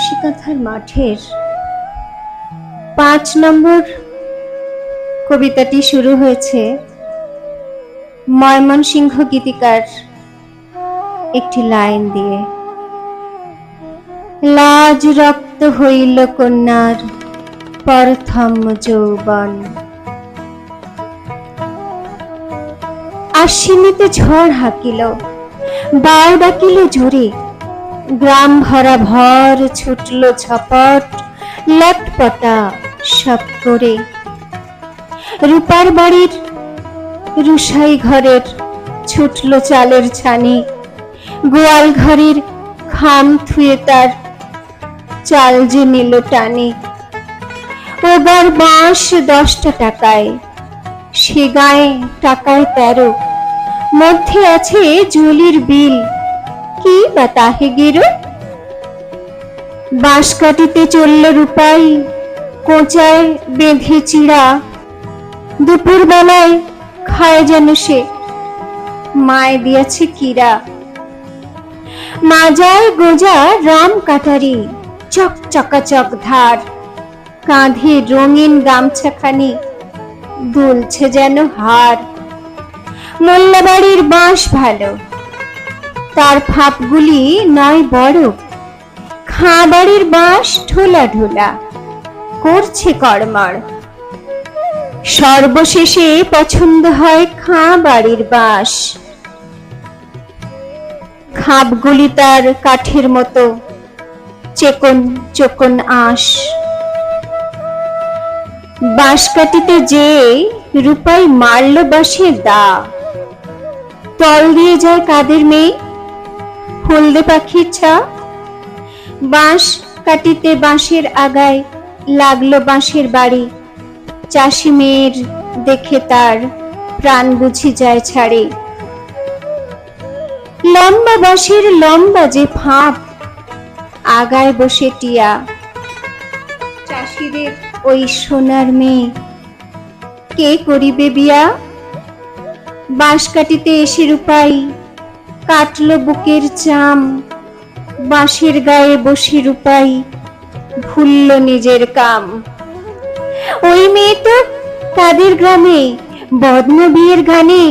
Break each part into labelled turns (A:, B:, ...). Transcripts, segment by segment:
A: নকশিকাঁথার মাঠের পাঁচ নম্বর কবিতাটি শুরু হয়েছে ময়মনসিংহ গীতিকার একটি লাইন দিয়ে। লাজ রক্ত হইল কন্যার প্রথম যৌবন। আশ্বিনীতে ঝড় হাঁকিল বাউ ডাকিল জোরে। গ্রাম ভরা ভর ছুটল ঝপট লটপটা সব করে। রূপার বাড়ির রুসাই ঘরের ছুটল চালের ছানি, গোয়াল ঘরের খাম থুয়ে তার চাল যে নিল টানি। ওবার বাঁশ দশটা টাকায়, সে গায়ে টাকায় তেরো, মধ্যে আছে জুলির বিল। কি বা তাহে গেরো? বাঁশ কাটিতে চলল রূপাই, কোঁচায় বেঁধে চিড়া। দুপুর বেলায় খায় যেন সে, মায় দিয়েছে কিরা মাজায় গোজা রাম কাটারি, চক চকাচক ধার। কাঁধে রঙিন গামছাখানি, দুলছে যেন হার। মোল্লাবাড়ির বাঁশ ভালো তার ফাপগুলি নয় বড়। খাঁ বাড়ির বাঁশ ঢোলা ঢোলা করছে কড়মড়। সর্বশেষে পছন্দ হয় খাঁ বাড়ির বাঁশ। খাপগুলি তার কাঠের মতো, চেকন চোকন আঁশ। বাঁশ কাটিতে যে রূপাই মারল বাঁশের দা। তল দিয়ে যায় কাদের মেয়ে? হলদে পাখির ছা বাঁশ কাটিতে বাঁশের আগায় লাগল বাঁশের বাড়ি। চাষি মেয়ের দেখে তার প্রাণ বুঝি যায় ছাড়ে। লম্বা বাঁশের লম্বা যে ফাঁপ, আগায় বসে টিয়া। চাষিদের ওই সোনার মেয়ে, কে করিবে বিয়া? বাঁশ কাটিতে এসে রূপাই কাটলো বুকের চাম, বাঁশের গায়ে বসে রূপাই ভুলল নিজের কাম। ওই মেয়ে তো তাদের গ্রামে বদন বিয়ের গানে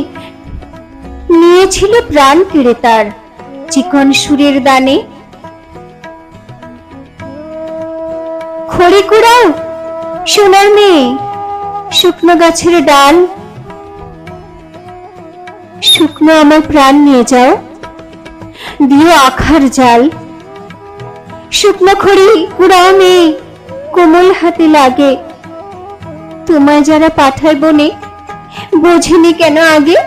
A: নিয়েছিল প্রাণ কেড়ে তার চিকন সুরের দানে। খড়ি কুড়াও, সোনার মেয়ে, শুকনো গাছের ডাল, শুকনো আমার প্রাণ নিয়ে যাও। দিও আখার জাল। শুকনো খড়ি কুড়াও মেয়ে কোমল হাতে লাগে। তোমায় যারা পাঠায় বনে, বোঝেনি কেন আগে?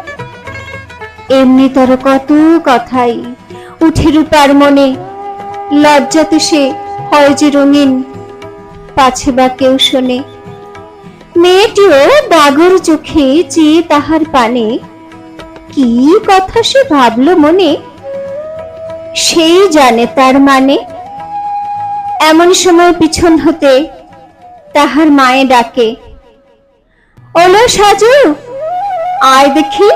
A: এমনি তর কত কথাই উঠে রূপার মনে। লজ্জাতে সে হয় যে রঙিন, পাছে বা কেউ শোনে। মেয়েটিও দাগর চোখে চেয়ে তাহার পানে, কি কথা সে ভাবল মনে? সেই জানে তার মানে। এমন সময় পিছন হতে তাহার মায়ে ডাকে ওলো সাজু, আয় দেখি,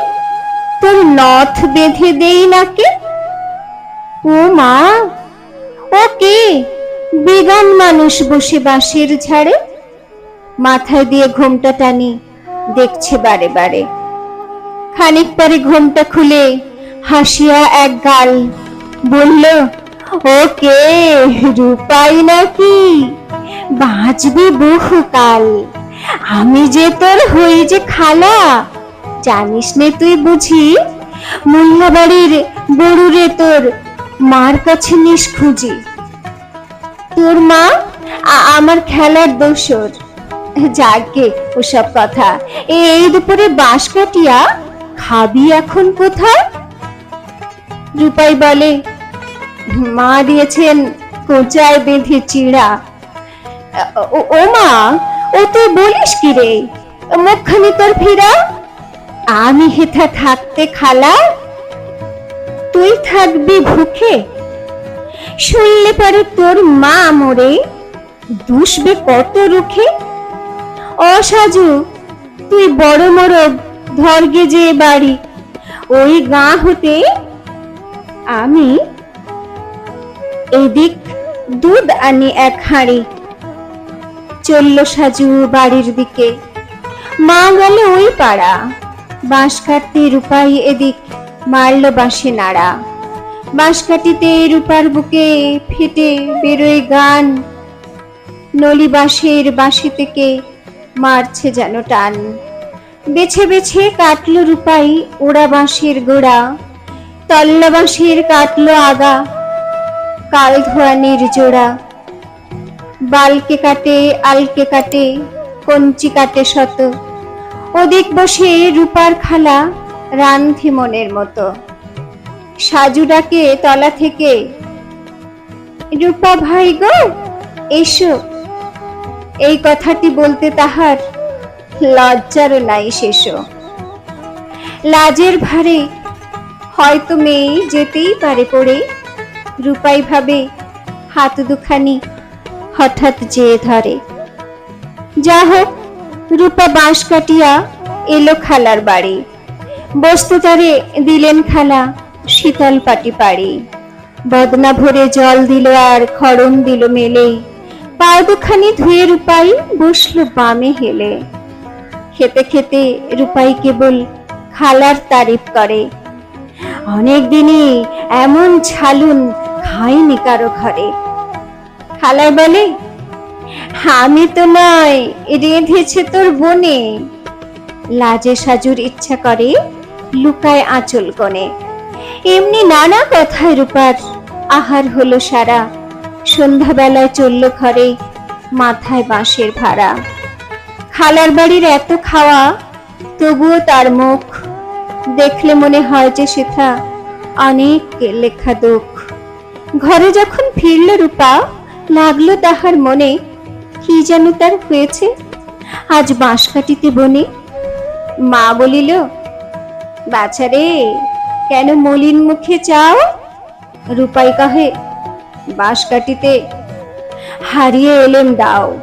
A: তোর নথ বেঁধে দেই নাকে? ও মা, ও কে? বেগান মানুষ বসে বাঁশের ঝাড়ে? মাথায় দিয়ে ঘোমটা টানি, দেখছে বারে বারে। খানিক পরে ঘোমটা খুলে হাসিয়া এক গাল বলল, ওকে, রূপাই নাকি? বাঁচবি বহুকাল। আমি যে তোর হই যে খালা, জানিস নে তুই বুঝি? মুল্লাবাড়ির বড়ুরে তোর মার কাছে নিস খুঁজি। তোর মা আমার খেলার দোসর যাকে ওসব কথা। এই দুপুরে বাঁশ কাটিয়া খাবি এখন কোথায়? রূপাই বলে, মা দিয়েছেন কোচায় বেঁধে চিড়া। ও- মা, ও তুই বলিস কি রে? মুখখানি তোর ফিরা? আমি হেথা থাকতে খালা, তুই থাকবি ভুখে। শুনলে পরে তোর মা মরে, দুষবে কত রুখে। অসাজু তুই বড় মোরগ, ধর্গে যে বাড়ি। ওই গাঁ হতে আমি এদিক দুধ আনি এক হাঁড়ি। চলল সাজু বাড়ির দিকে। মা গেল ওই পাড়া। বাঁশ কাটতে রূপাই এদিক, মারল বাঁশে নাড়া। বাঁশ কাটিতে রূপার বুকে ফেটে বেরোয় গান। নলি বাঁশের বাঁশি থেকে মারছে যেন টান। বেছে বেছে কাটলো রূপাই ওড়া বাঁশের গোড়া। তল্লা কাটলো আগা, কাল ধোয়ানির জোড়া বালকে কাটে, আলকে কাটে, কঞ্চি কাটে শত। ওদিক বসে রূপার খালা রান্ধি মনের মতো। সাজু ডাকে তলা থেকে, রূপা ভাই গো, এসো। এই কথাটি বলতে তাহার লজ্জারও নাই শেষ লাজের ভারে হয়তো মেয়ে যেতেই পারে পড়ে। রূপাই ভাবে, হাত দুখানি হঠাৎ যেয়ে ধরে। যা হোক, রূপা বাঁশ কাটিয়া এলো খালার বাড়ি। বস্তু তারে দিলেন খালা শীতল পাটি পাড়ি। বদনা ভরে জল দিল আর খড়ন দিল মেলে পাও দুখানি ধুয়ে রূপাই বসল বামে হেলে। খেতে খেতে রূপাই কেবল খালার তারিফ করে। অনেক দিনই এমন ছালুন খাইনি কারও ঘরে। খালায় বলে, আমি তো নয়, রেঁধেছে তোর বনে। লাজে সাজুর ইচ্ছা করে, লুকায় আঁচল কোণে এমনি নানা কথায় রূপার আহার হলো সারা। সন্ধ্যাবেলায় চলল ঘরে, মাথায় বাঁশের ভাড়া। খালার বাড়ির এত খাওয়া, তবুও তার মুখ দেখলে মনে হয় যে সেথা। অনেক লেখা দুঃখ। ঘরে যখন ফিরল রূপা, লাগল তাহার মনে, কি যেন তার হয়েছে? আজ বাঁশ কাটিতে বনে? মা বলিল, বাছারে, কেন মলিন মুখে চাও? রূপাই কহে, বাঁশ কাটিতে হারিয়ে এলেম দাও।